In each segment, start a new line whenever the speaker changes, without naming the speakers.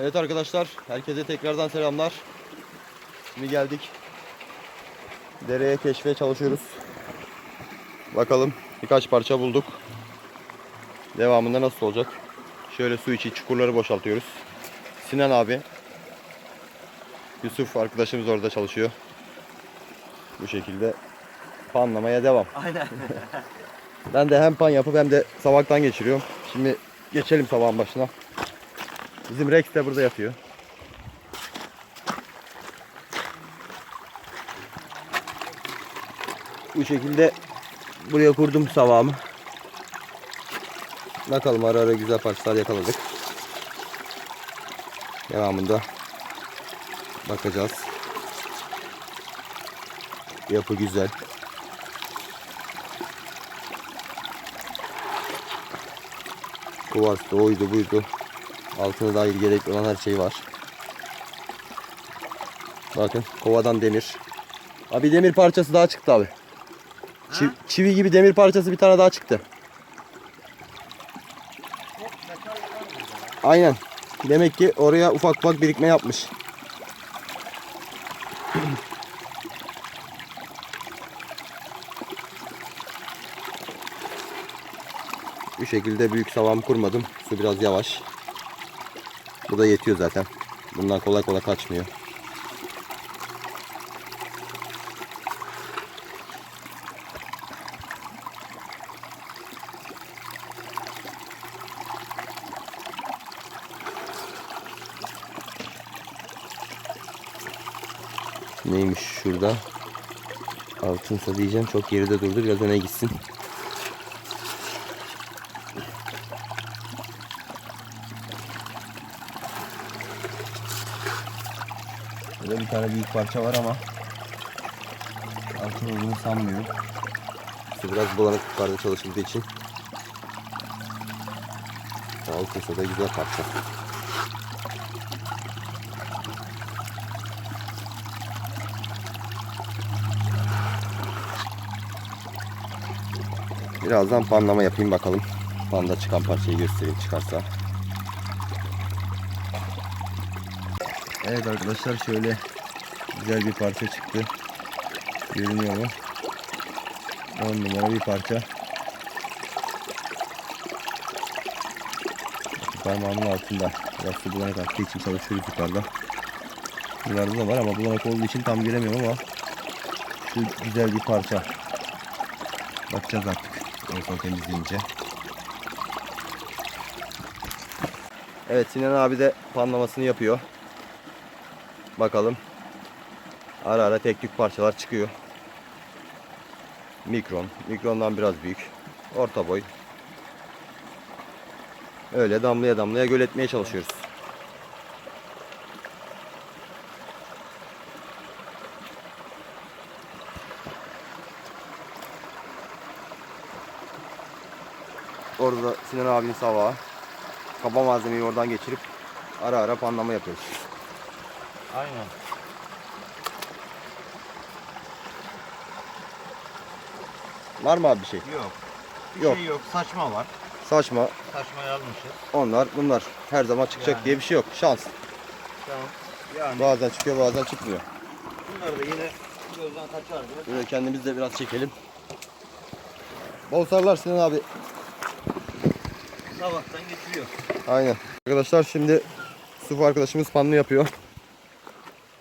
Evet arkadaşlar, herkese tekrardan selamlar. Şimdi geldik. Dereye keşfe çalışıyoruz. Bakalım birkaç parça bulduk. Devamında nasıl olacak? Şöyle su içi çukurları boşaltıyoruz. Sinan abi, Yusuf arkadaşımız orada çalışıyor. Bu şekilde panlamaya devam.
Aynen.
Ben de hem pan yapıp hem de savaktan geçiriyorum. Şimdi geçelim sabahın başına. Bizim Rex de burada yatıyor. Bu şekilde buraya kurdum savağımı. Bakalım ara ara güzel parçalar yakaladık. Devamında bakacağız. Yapı güzel. Kuvars da oydu buydu. Altına dair gerekli olan her şey var. Bakın kovadan demir. Abi demir parçası daha çıktı abi. Çi- çivi gibi demir parçası bir tane daha çıktı. Aynen. Demek ki oraya ufak ufak birikme yapmış. Bu şekilde büyük savam kurmadım. Su biraz yavaş. Bu da yetiyor zaten. Bundan kolay kolay kaçmıyor. Neymiş şurada? Altınsa diyeceğim çok geride durdu. Biraz öne gitsin. Burada bir tane büyük parça var ama altın olduğunu sanmıyorum. Su biraz bulanık yukarıda çalışıldığı için. Altınsa da güzel parça. Birazdan panlama yapayım bakalım. Panda çıkan parçayı göstereyim çıkarsa. Evet arkadaşlar şöyle güzel bir parça çıktı. Görünüyor mu? 10 numara bir parça. Parmağımın altında. Biraz su bulanık aktığı için çalışıyoruz yukarıda. Yukarıda da var ama bulanık olduğu için tam göremiyorum ama şu güzel bir parça. Bakacağız artık. En temizleyince. Evet Sinan abi de panlamasını yapıyor. Bakalım. Ara ara tek tük parçalar çıkıyor. Mikron. Mikrondan biraz büyük. Orta boy. Öyle damlaya damlaya göl etmeye çalışıyoruz. Orada da Sinan abinin savağı. Kaba malzemeyi oradan geçirip ara ara panlama yapıyoruz.
Aynen.
Var mı abi bir şey?
Yok. Bir
Yok.
şey yok. Saçma var.
Saçma.
Saçma yazmışız.
Onlar bunlar. Her zaman çıkacak
Yani.
diye bir şey yok. Şans.
Tamam. Yani
Bazen çıkıyor bazen çıkmıyor.
bunlar da yine gözden kaçar diye.
Böyle kendimiz de biraz çekelim. Bol sarılar Sinan abi.
Sabahtan getiriyor.
Aynen. Arkadaşlar şimdi Yusuf arkadaşımız panlı yapıyor.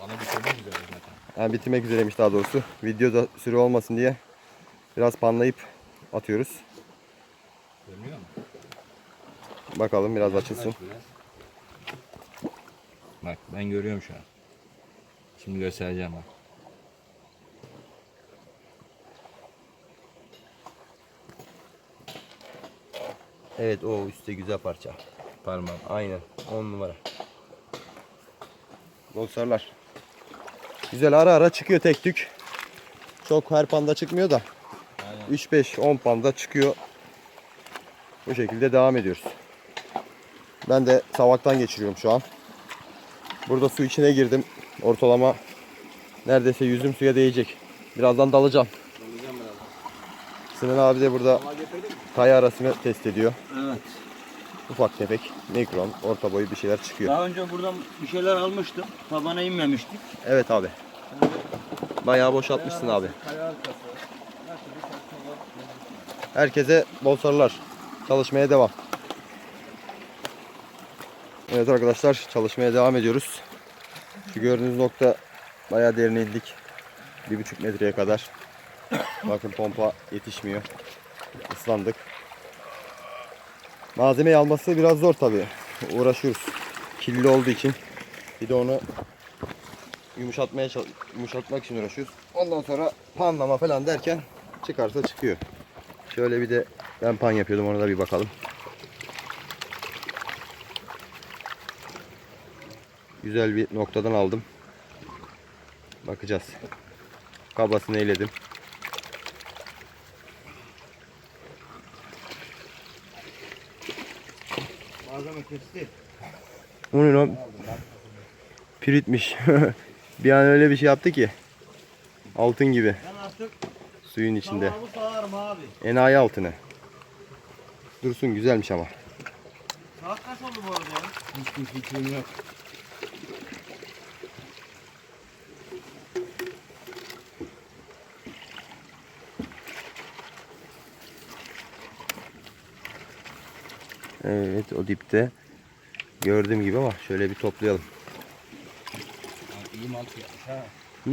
Bana bir şey mi zaten?
Yani bitirmek üzereymiş daha doğrusu. Videoda süre olmasın diye biraz panlayıp atıyoruz.
Görmüyor musun?
Bakalım biraz açılsın.
Bak ben görüyorum şu an. Şimdi göstereceğim bak.
Evet o üstte güzel parça.
Parmağım.
Aynen 10 numara. Bol sarılar. Güzel ara ara çıkıyor tek tük. Çok her panda çıkmıyor da
Aynen.
3-5-10 panda çıkıyor. Bu şekilde devam ediyoruz. Ben de savaktan geçiriyorum şu an. Burada su içine girdim. Ortalama neredeyse yüzüm suya değecek. Birazdan dalacağım.
Alacağım birazdan.
Sinan abi de burada kaya arasını test ediyor.
Evet.
ufak tefek mikron, orta boy bir şeyler çıkıyor.
Daha önce buradan bir şeyler almıştım. Tabana inmemiştik.
Evet abi. Bayağı boşaltmışsın abi. Herkese bol sarılar. Çalışmaya devam. Evet arkadaşlar çalışmaya devam ediyoruz. Şu gördüğünüz nokta bayağı derine indik. Bir buçuk metreye kadar. Bakın pompa yetişmiyor. Islandık. Malzemeyi alması biraz zor tabi. Uğraşıyoruz. Kirli olduğu için. Bir de onu yumuşatmaya yumuşatmak için uğraşıyoruz. Ondan sonra panlama falan derken çıkarsa çıkıyor. Şöyle bir de ben pan yapıyordum ona da bir bakalım. Güzel bir noktadan aldım. Bakacağız. Kabasını eyledim.
Malzeme kesti.
O ne lan? Piritmiş. bir an öyle bir şey yaptı ki. Altın gibi
Ben artık
suyun içinde.
tamamı sağarım abi.
Enayi altını. Dursun güzelmiş ama.
Saat kaç oldu bu arada ya?
Hiçbir fikrim yok.
Evet o dipte. Gördüğüm gibi ama şöyle bir toplayalım.
Çekmiş ha.
Hı?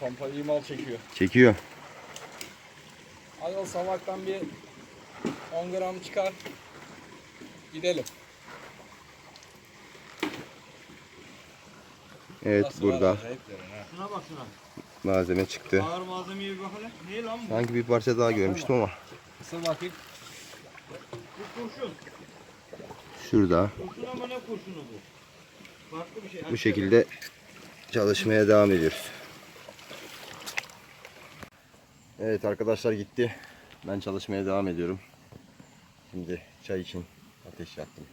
Pompa iyi mal çekiyor.
Çekiyor.
Ayol savaktan bir 10 gram çıkar. Gidelim.
Evet
Nasıl
burada
ha.
Şuna bak şuna.
malzeme çıktı.
Ağır malzemeye bir bak hele. Ne lan bu?
Sanki bir parça daha görmüştüm ama.
Kısa bakayım.
Bu kurşun.
Şurada
Kurşun ama ne kurşunu bu? Farklı bir şey.
bu şekilde çalışmaya devam ediyoruz. Evet arkadaşlar gitti. Ben çalışmaya devam ediyorum. Şimdi çay için ateş yaktım.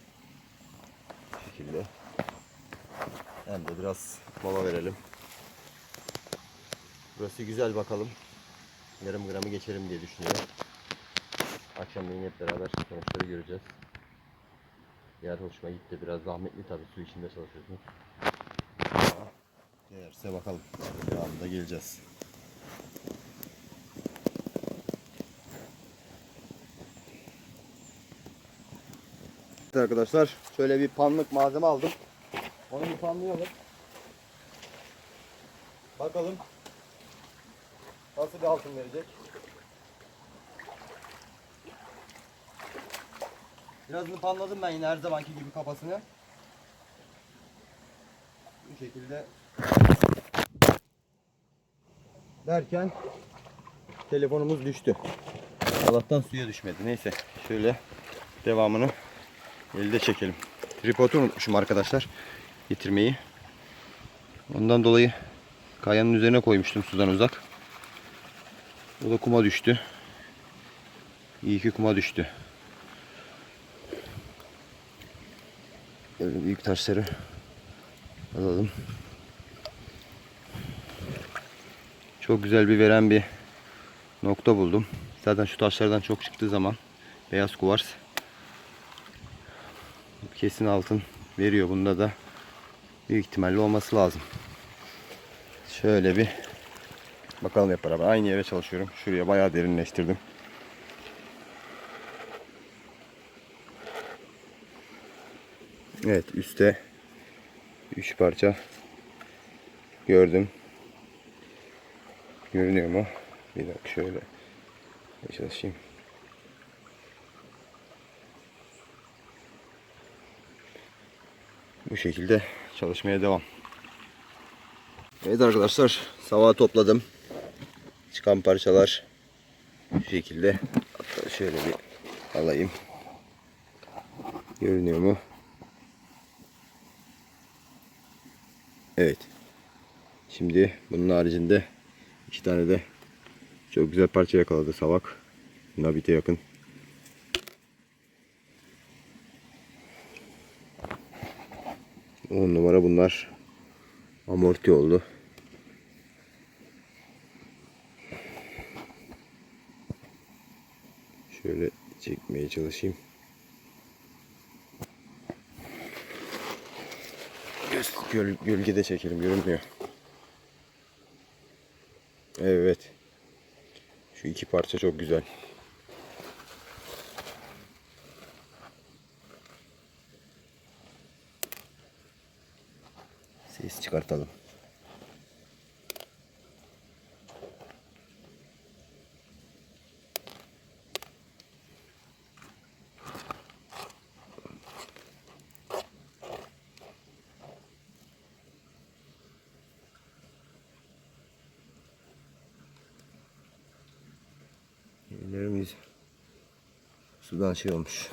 Bu şekilde. Hem de biraz mola verelim. Burası güzel bakalım. Yarım gramı geçelim diye düşünüyorum. Akşamleyin hep beraber sonuçları göreceğiz. Yer hoşuma gitti. Biraz zahmetli tabii su içinde çalışıyorsunuz. Değerse bakalım. Devamında geleceğiz. Evet arkadaşlar şöyle bir panlık malzeme aldım. Onu bir panlayalım. Bakalım nasıl bir altın verecek. Birazını panladım ben yine her zamanki gibi kafasını. Bu şekilde derken telefonumuz düştü. Allah'tan suya düşmedi. Neyse şöyle devamını elde çekelim. Tripodu unutmuşum arkadaşlar getirmeyi. Ondan dolayı kayanın üzerine koymuştum sudan uzak. O da kuma düştü. İyi ki kuma düştü. Böyle büyük taşları alalım. Çok güzel bir veren bir nokta buldum. Zaten şu taşlardan çok çıktığı zaman beyaz kuvars kesin altın veriyor. Bunda da büyük ihtimalle olması lazım. Şöyle bir bakalım hep beraber. Aynı yere çalışıyorum. Şuraya bayağı derinleştirdim. Evet üstte 3 parça gördüm. Görünüyor mu? Bir dakika şöyle çalışayım. Bu şekilde çalışmaya devam. Evet arkadaşlar sabah topladım. Çıkan parçalar şu şekilde. Hatta şöyle bir alayım. Görünüyor mu? Evet. Şimdi bunun haricinde İki tane de çok güzel parça yakaladı savak. Nabite yakın. On numara bunlar amorti oldu. Şöyle çekmeye çalışayım. Göl, gölgede çekelim görünmüyor. Evet. Şu iki parça çok güzel. Ses çıkartalım. Ellerimiz sudan şey olmuş.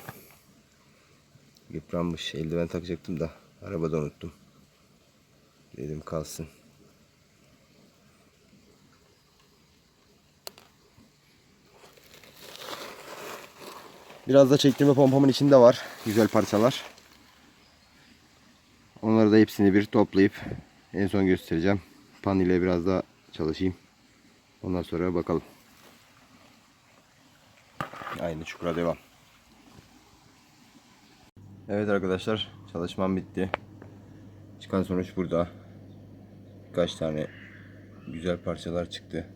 Yıpranmış. Eldiven takacaktım da arabada unuttum. Dedim kalsın. Biraz da çektirme pompamın içinde var. Güzel parçalar. Onları da hepsini bir toplayıp en son göstereceğim. Pan ile biraz daha çalışayım. Ondan sonra bakalım. Aynı çukura devam. Evet arkadaşlar çalışmam bitti. Çıkan sonuç burada. Birkaç tane güzel parçalar çıktı.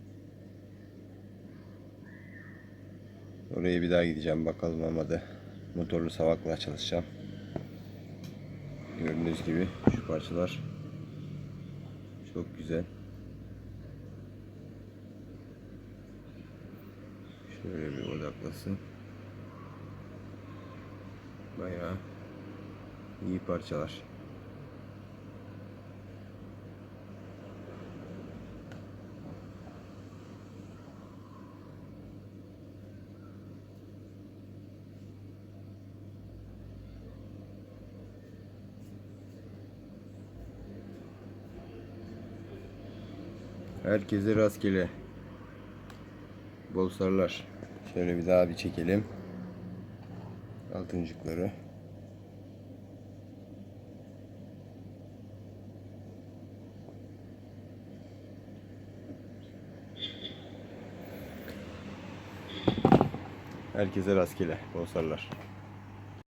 Oraya bir daha gideceğim bakalım olmadı. Motorlu savakla çalışacağım. Gördüğünüz gibi şu parçalar çok güzel. Şöyle bir odaklasın. Bayağı iyi parçalar. Herkese rastgele. Bol sarılar. Şöyle bir daha bir çekelim. Altıncıkları. Herkese rastgele. Bol sarılar.